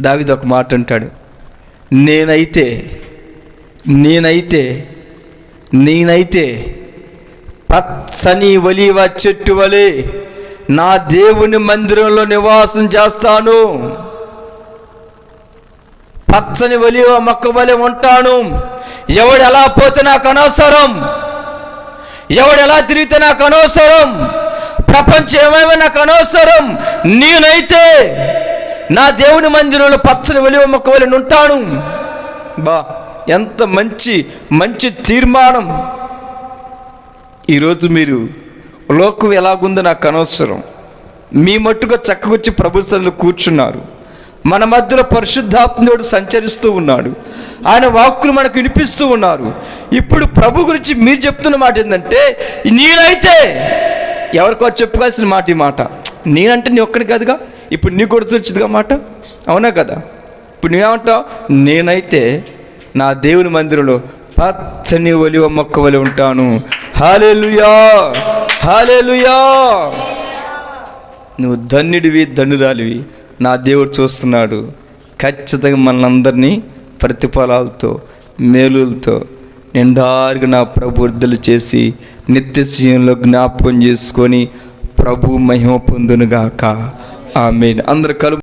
దావిది ఒక మాట అంటాడు నేనైతే నేనైతే నేనైతే పచ్చని ఒలివ చెట్టు వలె నా దేవుని మందిరంలో నివాసం చేస్తాను. పచ్చని ఒలివ మొక్క వలె ఉంటాను. ఎవడు ఎలా పోతే నాకు అనవసరం? ఎవడు ఎలా తిరిగితే నాకు అనవసరం? ప్రపంచం ఏమైనా నాకు అనవసరం? నేనైతే నా దేవుని మందిరంలో పచ్చని ఒలివ మొక్క ఉంటాను బా ఎంత మంచి మంచి తీర్మానం. ఈరోజు మీరు లోకం ఎలాగుందో నాకు అనవసరం. మీ మట్టుగా చక్కగొచ్చి ప్రభుత్వంలో కూర్చున్నారు. మన మధ్యలో పరిశుద్ధాత్ముడు సంచరిస్తూ ఉన్నాడు. ఆయన వాక్కులు మనకు వినిపిస్తూ ఉన్నారు. ఇప్పుడు ప్రభు గురించి మీరు చెప్తున్న మాట ఏంటంటే నేనైతే ఎవరికో చెప్పుకోవాల్సిన మాట ఈ మాట. నేనంటే నీ ఒక్కడి కాదుగా? ఇప్పుడు నీ గుర్తొచ్చిందిగా మాట? అవునా కదా? ఇప్పుడు నువ్వేమంటావు? నేనైతే నా దేవుని మందిరంలో పచ్చని ఒలివ మొక్క వలి ఉంటాను. హాలేలుయా! హాలేలుయా! నువ్వు ధన్యుడివి ధనురాలివి. నా దేవుడు చూస్తున్నాడు. ఖచ్చితంగా మనందరినీ ప్రతిఫలాలతో మేలులతో నిండారుగా నా ప్రభు విడుదల చేసి నిత్యశీయంలో జ్ఞాపకం చేసుకొని ప్రభు మహిమ పొందునుగాక. ఆమె అందరు కలు